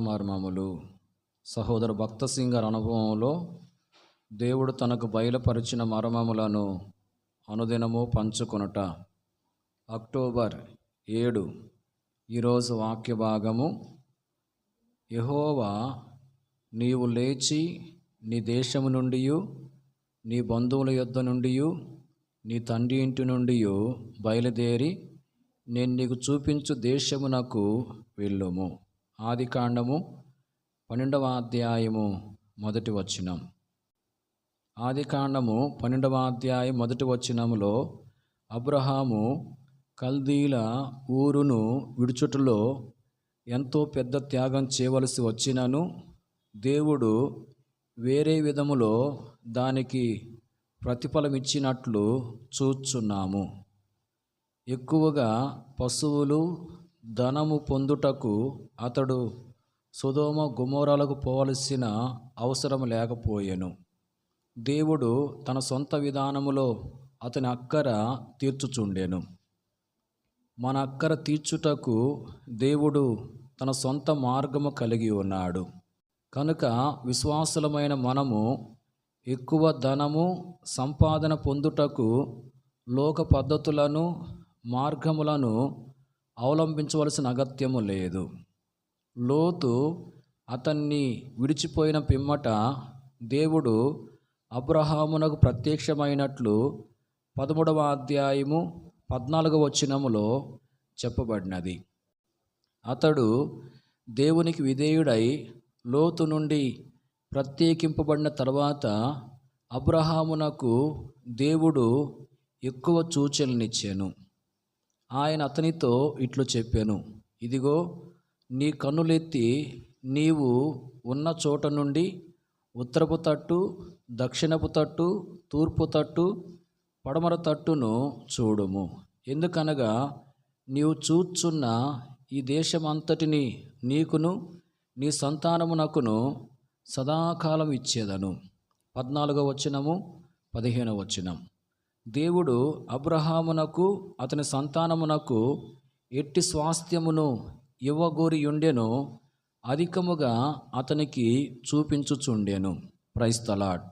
మర్మములు. సహోదర భక్త సింగ్ గారి అనుభవంలో దేవుడు తనకు బయలుపరిచిన మర్మములను అనుదినము పంచుకొనుట. అక్టోబర్ ఏడు ఈరోజు వాక్య భాగము. యహోవా నీవు లేచి నీ దేశము నుండి నీ బంధువుల యొద్ద నుండి నీ తండ్రి ఇంటి నుండి బయలుదేరి నేను నీకు చూపించు దేశమునకు వెళ్ళుము. ఆది కాండము పన్నెండవ అధ్యాయము మొదటి వచనం. ఆది కాండము పన్నెండవ అధ్యాయం మొదటి వచనములో అబ్రహాము కల్దీల ఊరును విడుచుటలో ఎంతో పెద్ద త్యాగం చేయవలసి వచ్చినను దేవుడు వేరే విధములో దానికి ప్రతిఫలం ఇచ్చినట్లు చూచున్నాము. ఎక్కువగా పశువులు ధనము పొందుటకు అతడు సుధోమ గుమోరాలకు పోవలసిన అవసరం లేకపోయెను. దేవుడు తన సొంత విధానములో అతని అక్కర తీర్చుచుండెను. మన అక్కర తీర్చుటకు దేవుడు తన సొంత మార్గము కలిగి ఉన్నాడు. కనుక విశ్వాసులమైన మనము ఎక్కువ ధనము సంపాదన పొందుటకు లోక పద్ధతులను మార్గములను అవలంబించవలసిన అగత్యము లేదు. లోతు అతన్ని విడిచిపోయిన పిమ్మట దేవుడు అబ్రహామునకు ప్రత్యక్షమైనట్లు పదమూడవ అధ్యాయము పద్నాలుగవ వచనములో చెప్పబడినది. అతడు దేవునికి విధేయుడై లోతు నుండి ప్రత్యేకింపబడిన తర్వాత అబ్రహామునకు దేవుడు ఎక్కువ సూచననిచ్చాను ఆయన అతనితో ఇట్లు చెప్పాను ఇదిగో నీ కన్నులెత్తి నీవు ఉన్న చోట నుండి ఉత్తరపు తట్టు దక్షిణపు తట్టు తూర్పు తట్టు పడమర తట్టును చూడుము. ఎందుకనగా నీవు చూచున్న ఈ దేశమంతటిని నీకును నీ సంతానమునకును సదాకాలం ఇచ్చేదను. పద్నాలుగో వచనము పదిహేనవ వచనం. దేవుడు అబ్రహామునకు అతని సంతానమునకు ఎట్టి స్వాస్థ్యమును ఇవ్వగోరి ఉండెను అధికముగా అతనికి చూపించుచుండెను. ప్రైస్తలాడ్